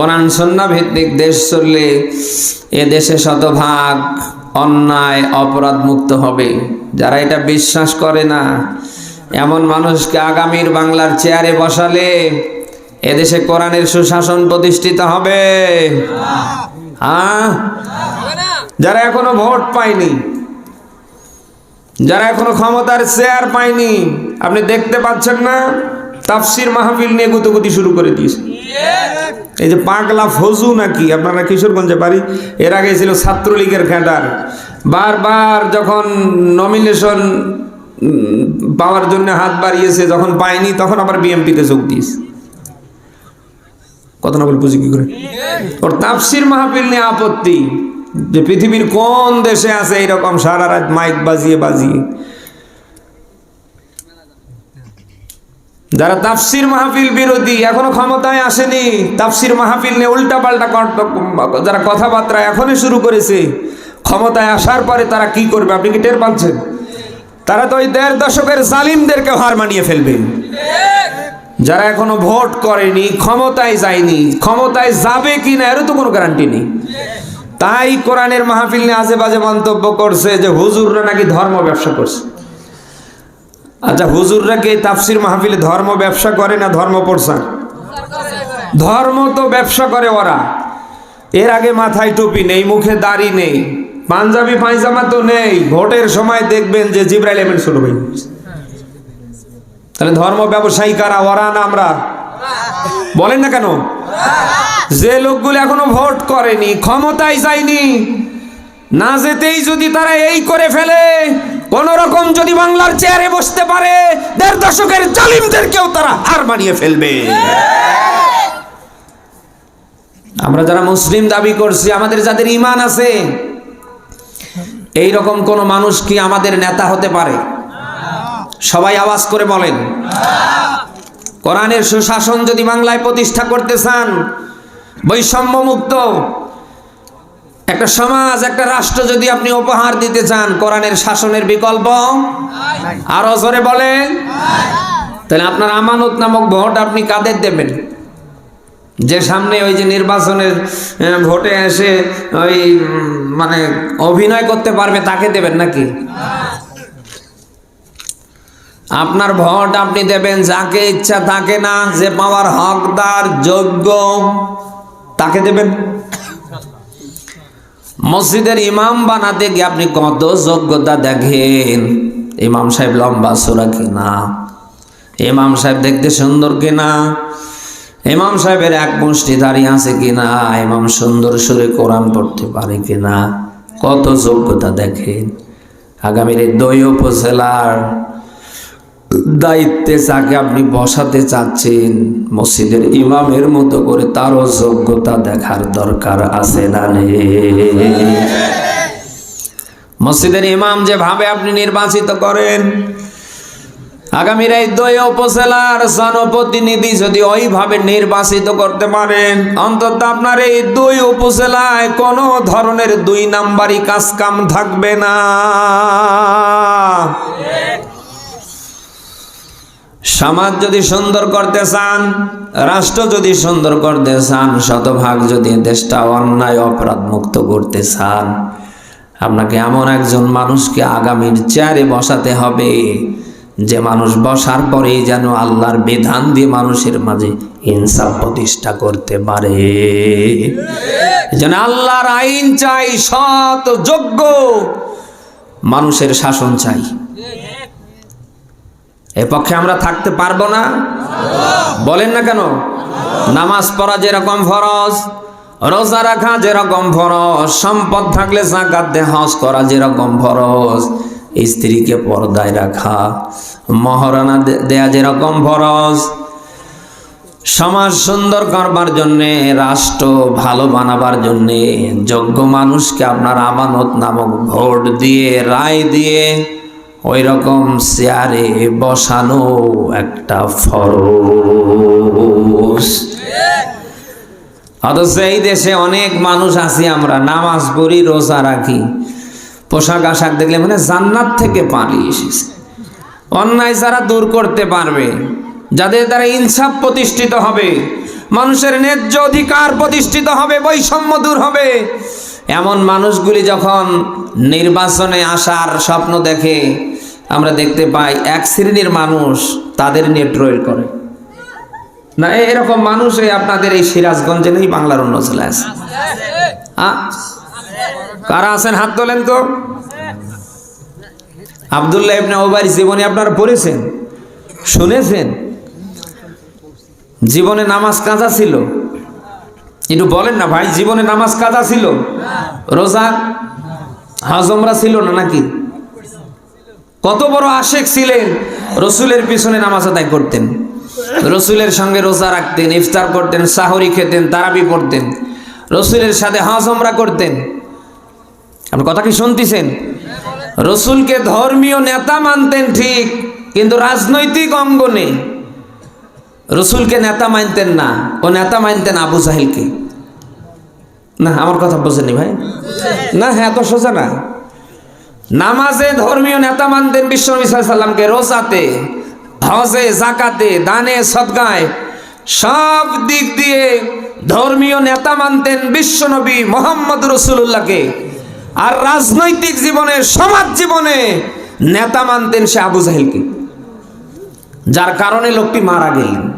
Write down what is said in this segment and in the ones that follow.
কোরআন সন্না ভিত্তিক দেশ চললে এ দেশে শতভাগ অন্যায়, অপরাধ মুক্ত হবে। যারা এটা বিশ্বাস করে না, এমন মানুষকে আগামীর বাংলার চেয়ারে বসালে এদেশে কোরআনের সুশাসন প্রতিষ্ঠিত হবে। হ্যাঁ? যারা এখনও ভোট পায়নি, যারা এখনও ক্ষমতার চেয়ার পায়নি, আপনি দেখতে পাচ্ছেন না, তাফসির মাহফিল নিয়ে গুতগুতি শুরু করে দিয়েছে। এই যে পাগলা ফজু নাকি? আপনারা কিশোরগঞ্জে বাড়ি? এর আগে ছিল ছাত্রলীগের ক্যাডার বারবার যখন নমিনেশন পাওয়ার জন্য হাত বাড়িয়েছে, যখন পায়নি, তখন আবার বিএমপিতে যোগ দিয়েছে। কত না বুঝি কি করে? ওর তাফসির মাহফিল নিয়ে আপত্তি যে পৃথিবীর কোন দেশে আছে এইরকম সারা রাত মাইক বাজিয়ে বাজিয়ে। যারা তাফসির মাহফিল বিরোধী, এখনও ক্ষমতায় আসেনি, তাফসির মাহফিল নিয়ে উল্টা পাল্টা যারা কথাবার্তা এখনই শুরু করেছে, ক্ষমতায় আসার পরে তারা কি করবে? আপনি কি টের পাচ্ছেন? তারা তো ওই দেড় দশকের জালিমদেরকে হার মানিয়ে ফেলবে। যারা এখনও ভোট করেনি, ক্ষমতায় যায়নি, ক্ষমতায় যাবে কি না, এরও তো কোনো গ্যারান্টি নেই। তাই কোরআনের মাহফিল নিয়ে আজে বাজে মন্তব্য করছে যে হুজুররা নাকি ধর্ম ব্যবসা করছে। আচ্ছা হুজুররা কি তাফসির মাহফিলে ধর্ম ব্যবসা করে না ধর্ম প্রচার ধর্ম তো ব্যবসা করে ওরা। এর আগে মাথায় টুপি নেই, মুখে দাড়ি নেই, পাঞ্জাবি পায়জামা তো নেই। ভোটের সময় দেখবেন যে জিব্রাইল এমন শুরু ভাই তাহলে ধর্ম ব্যবসায়ী কারা? ওরা না আমরা? বলেন না কেন? যে লোকগুলো এখনও ভোট করেনি, ক্ষমতায় যায়নি, না যেতেই যদি তারা এই করে ফেলে কোন রকম যদি বাংলার চেয়ারে বসতে পারে, দেড় দশকের জালিমদেরকেও তারা হার মানিয়ে ফেলবে। আমরা যারা মুসলিম দাবি করছি, আমাদের যাদের ইমান আছে এই রকম কোন মানুষ কি আমাদের নেতা হতে পারে? সবাই আওয়াজ করে বলেন। কোরআনের সুশাসন যদি বাংলায় প্রতিষ্ঠা করতে চান বৈষম্য মুক্ত একটা সমাজ, একটা রাষ্ট্র যদি আপনি উপহার দিতে চান, কোরআনের শাসনের বিকল্প? আরও জোরে বলেন। তাহলে আপনার আমানত নামক ভোট আপনি কাদের দেবেন? যে সামনে ওই যে নির্বাচনের ভোটে এসে ওই মানে অভিনয় করতে পারবে, তাকে দেবেন নাকি? আপনার ভোট আপনি দেবেন যাকে ইচ্ছা, তাকে না। যে পাওয়ার হকদার, যোগ্য, তাকে দেবেন। মসজিদের ইমাম বানাতে গিয়ে আপনি কত যোগ্যতা দেখেন? ইমাম সাহেব লম্বা সোরা কিনা? ইমাম সাহেব দেখতে সুন্দর কিনা? ইমাম সাহেবের এক মুষ্টি দাঁড়িয়ে আছে কিনা? ইমাম সুন্দর সুরে কোরআন পড়তে পারে কিনা? কত যোগ্যতা দেখেন? আগামীর দই উপজেলার দায়িত্বে যাকে আপনি বসাতে চাচ্ছেন, মসজিদের ইমামের মতো করে তারও যোগ্যতা দেখার দরকার আছে না মসজিদের ইমাম যেভাবে আপনি নির্বাচিত করেন আগামীর এই দুই উপজেলার জনপ্রতিনিধি যদি ওইভাবে নির্বাচিত করতে পারেন, অন্তত আপনার এই দুই উপজেলায় কোনো ধরনের দুই নাম্বারই কাজ কাম থাকবে না। সমাজ যদি সুন্দর করতে চান, রাষ্ট্র যদি সুন্দর করতে চান, শতভাগ যদি দেশটা অন্যায় অপরাধ মুক্ত করতে চান, আপনাকে এমন একজন মানুষকে আগামীর চেয়ারে বসাতে হবে যে মানুষ বসার পরেই যেন আল্লাহর বিধান দিয়ে মানুষের মাঝে ইনসাফ প্রতিষ্ঠা করতে পারে। যেন আল্লাহর আইন চাই, সৎ, যোগ্য মানুষের শাসন চাই। এ পক্ষে আমরা থাকতে পারব না? বলেন না কেন? নামাজ পড়া যেরকম ফরজ, রোজা রাখা যেরকম ফরজ, সম্পদ থাকলে জাকাত দে করা যেরকম ফরজ, স্ত্রীকে পর্দায় রাখা মহারানা দেয়া যেরকম ফরজ। সমাজ সুন্দর করবার জন্যে, রাষ্ট্র ভালো বানাবার জন্যে, যোগ্য মানুষকে আপনার আমানত নামক ভোট দিয়ে, রায় দিয়ে ওই রকম চেয়ারে বসানো একটা ফরজ। অথচ এই দেশে অনেক মানুষ আছি আমরা, নামাজ পড়ি, রোজা রাখি। পোশাক আশাক দেখলে মানে জান্নাত থেকে পালিয়ে এসেছে। অন্যায় যারা দূর করতে পারবে, যাদের দ্বারা ইনসাফ প্রতিষ্ঠিত হবে, মানুষের ন্যায্য অধিকার প্রতিষ্ঠিত হবে, বৈষম্য দূর হবে। এমন মানুষগুলি যখন নির্বাচনে আসার স্বপ্ন দেখে, আমরা দেখতে পাই এক শ্রেণির মানুষ তাদের নিয়ে ট্রোল করে। না এরকম মানুষ এই আপনাদের এই সিরাজগঞ্জে নেই, বাংলার অন্য জেলায় আছে। কারা আছেন? হাত তোলেন তো। আবদুল্লাহ ইবনে ওবার জীবনে আপনারা পড়েছেন? শুনেছেন? জীবনে নামাজ কাঁচা ছিল। একটু বলেন না, ভাই, জীবনে নামাজ কাজা ছিল? রোজা? হাজমরা ছিল না নাকি? কত বড় আশেক ছিলেন, রসুলের পিছনে নামাজ আদায় করতেন। রসুলের সঙ্গে রোজা রাখতেন, ইফতার করতেন, সাহরি খেতেন, তারাবি পড়তেন, রসুলের সাথে হাজমরা করতেন। আপনি কথা কি শুনতেছেন? রসুলকে ধর্মীয় নেতা মানতেন ঠিক, কিন্তু রাজনৈতিক অঙ্গনে রসুলকে নেতা মানতেন না, ও নেতা মানতেন আবু জাহিলকে। না, আমার কথা বোঝেনি ভাই? না হ্যাঁ তো সোজা না। নামাজে ধর্মীয় নেতা মানতেন বিশ্বনবী সাল্লামকে, রোজাতে, হজে জাকাতে দানে, সদগায়, সব দিক দিয়ে ধর্মীয় নেতা মানতেন বিশ্বনবী মোহাম্মদ রসুল্লাহকে আর রাজনৈতিক জীবনে, সমাজ জীবনে নেতা মানতেন সে আবু জাহিলকে। যার কারণে লোকটি মারা গেলেন।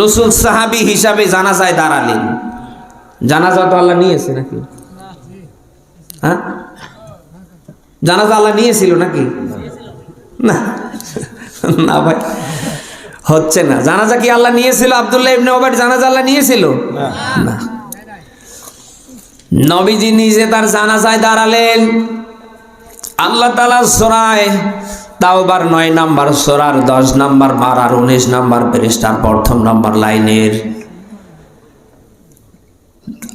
রসুল সাহাবি হিসাবে জানাজায় দাঁড়ালেন। জানাজা তো আল্লাহ নিয়েছে নাকি? হ্যাঁ? জানাজা আল্লাহ নিয়েছিল নাকি? না। না ভাই, হচ্ছে না। জানাজা কি আল্লাহ নিয়েছিল? আবদুল্লাহ ইবনে ওবাদ জানাজা আল্লাহ নিয়েছিল? না। নবীজি নিজে তার জানাজায় দাঁড়ালেন। আল্লাহ তালা সরায় তাওবার নয় নাম্বার সরার দশ নাম্বার বার বারার উনিশ নাম্বার পৃষ্ঠার প্রথম নাম্বার লাইনের।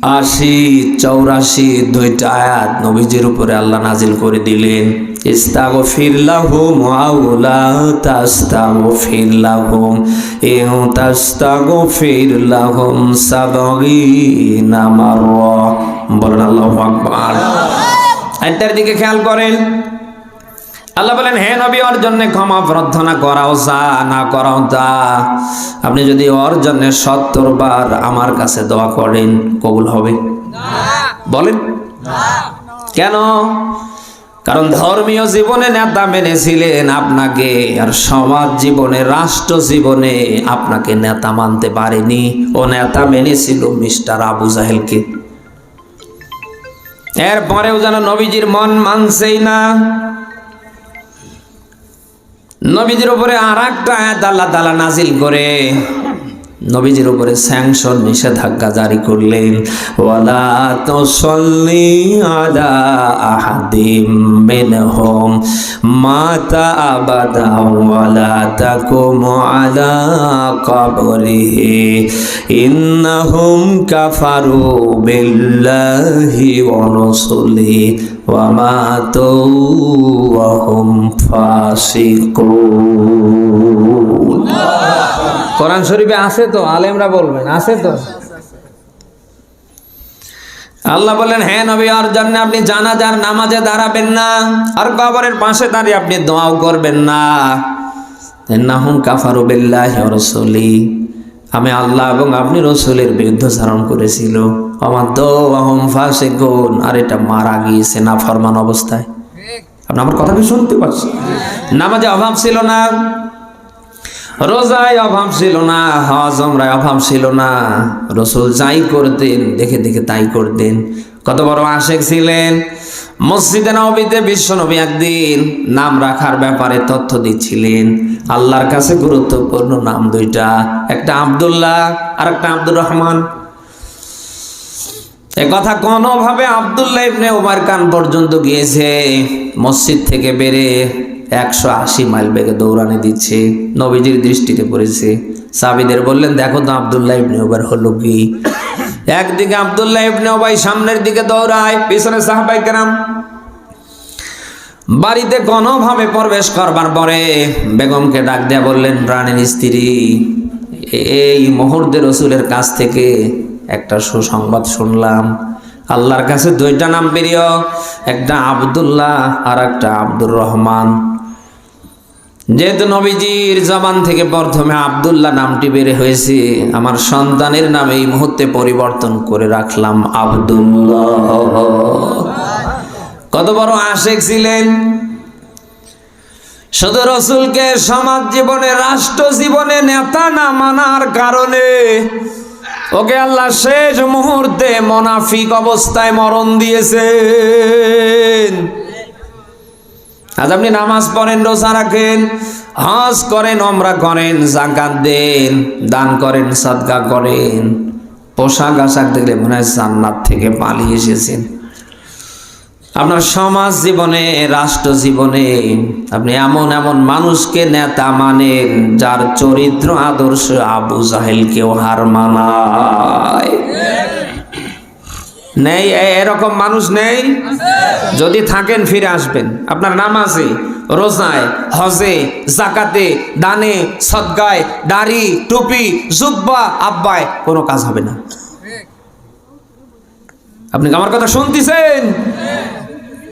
আশি চৌরাশি দুইটা আয়াত নবীজির উপরে আল্লাহ নাজিল করে দিলেন। ইস্তাগফির লাহুম আউলা তাস্তাগফির লাহুম। ইউ তাস্তাগফির লাহুম সাবগিনা মাররা। বলেন আল্লাহু আকবার। আয়াতটার দিকে খেয়াল করেন। আল্লাহ বলেন, হে নবী ওর জন্য ক্ষমা প্রার্থনা করাও যা, না করাও তা। আপনি যদি ওর জন্য সত্তর বার আমার কাছে দোয়া করেন, কবুল হবে? বলেন। কেন? কারণ ধর্মীয় জীবনে নেতা মেনেছিলেন আপনাকে, আর সমাজ জীবনে, রাষ্ট্র জীবনে আপনাকে নেতা মানতে পারেনি। ও নেতা মেনেছিল মিস্টার আবু জাহেলকে। এরপরেও যেন নবীজির মন মানছেই না। নবীজির উপরে আর একটা আয়াত আল্লাহ তালা নাজিল করে। নবীজির উপরে স্যাংশন নিষেধাজ্ঞা জারি করলেন। ওয়ালা তুসাল্লি আলা আহাদিম মিনহুম মাতা আবাদা ওয়ালা তাকুম আলা কবরিহি। ইন্নাহুম কাফারু বিল্লাহি ওয়া রাসূলিহি ওয়া মাতু ওয়া হুম কোরআন শরীফে আছে তো, আলেমরা বলবেন, আছে তো? আল্লাহ বলেন হ্যাঁ নবী আর জন্য আপনি জানাজার নামাজে দাঁড়াবেন না, আর কবরের পাশে দাঁড়িয়ে আপনি দোয়াও করবেন না। নাহুম কাফারু বিল্লাহি রাসূলি। আমি আল্লাহ এবং আপনি রসুলের বিরুদ্ধে ধারণ করেছিল। আমার দো আহম ফাসিকুন, আর এটা মারা গিয়েছে না ফরমান অবস্থায়। আপনি আমার কথা কি শুনতে পাচ্ছেন? নামাজে অভাব ছিল না। রোজায় অভাব ছিল না হজমরায় অভাব ছিল না। রসুল যাই করতেন, দেখে দেখে তাই করতেন। কত বড় আশেক ছিলেন। মসজিদে নবীতে বিশ্বনবী একদিন নাম রাখার ব্যাপারে তথ্য দিচ্ছিলেন। আল্লাহর কাছে গুরুত্বপূর্ণ নাম দুইটা, একটা আব্দুল্লাহ আর একটা আব্দুর রহমান। এ কথা কোনোভাবে আবদুল্লাহ ইবনে উমার কান পর্যন্ত গিয়েছে। মসজিদ থেকে বেরে একশো আশি মাইল বেগে দৌড়ানি দিচ্ছে, নবীজির দৃষ্টিতে পড়েছে। সাবিদের বললেন, দেখো তো আবদুল্লাহ ইবনে উবার হলো কি? একদিকে আবদুল্লাহ ইবনে উবাই সামনের দিকে দৌড়ায়, পিছনে সাহাবাই কেরাম। বাড়িতে কোনোভাবে প্রবেশ করবার পরে বেগমকে ডাক দেয়া বললেন, প্রাণের স্ত্রী, এই মুহূর্তে রসুলের কাছ থেকে একটা সুসংবাদ শুনলাম। আল্লাহর কাছে দুইটা নাম প্রিয়, একটা আব্দুল্লাহ আর একটা আব্দুর রহমান। যেহেতু নবীজির জবান থেকে প্রথমে আব্দুল্লাহ নামটি বের হয়েছে, আমার সন্তানের নাম এই মুহূর্তে পরিবর্তন করে রাখলাম, আব্দুল্লাহ। কত বড় আশেক ছিলেন। শুধু রসুলকে সমাজ জীবনে, রাষ্ট্র জীবনে নেতা না মানার কারণে ওকে আল্লাহ শেষ মুহূর্তে মোনাফিক অবস্থায় মরণ দিয়েছেন। আজ আপনি নামাজ পড়েন, রোজা রাখেন, হজ করেন অমরা করেন, জাকাত দেন, দান করেন, সাদকা করেন। পোশাক আশাক দেখলে মনে হয় জান্নাত থেকে পালিয়ে এসেছেন। আপনার সমাজ জীবনে, রাষ্ট্র জীবনে, আপনি এমন এমন মানুষকে নেতা মানেন যার চরিত্র আদর্শ আবু জাহেলকেও হার মানায়। নেই এরকম মানুষ নেই? যদি থাকেন, ফিরে আসবেন। আপনার নামাজে রোজায়, হজে, জাকাতে, দানে, সদ্গায়, দাড়ি, টুপি, জুব্বা, আব্বায়, কোনো কাজ হবে না। আপনি আমার কথা শুনতেছেন?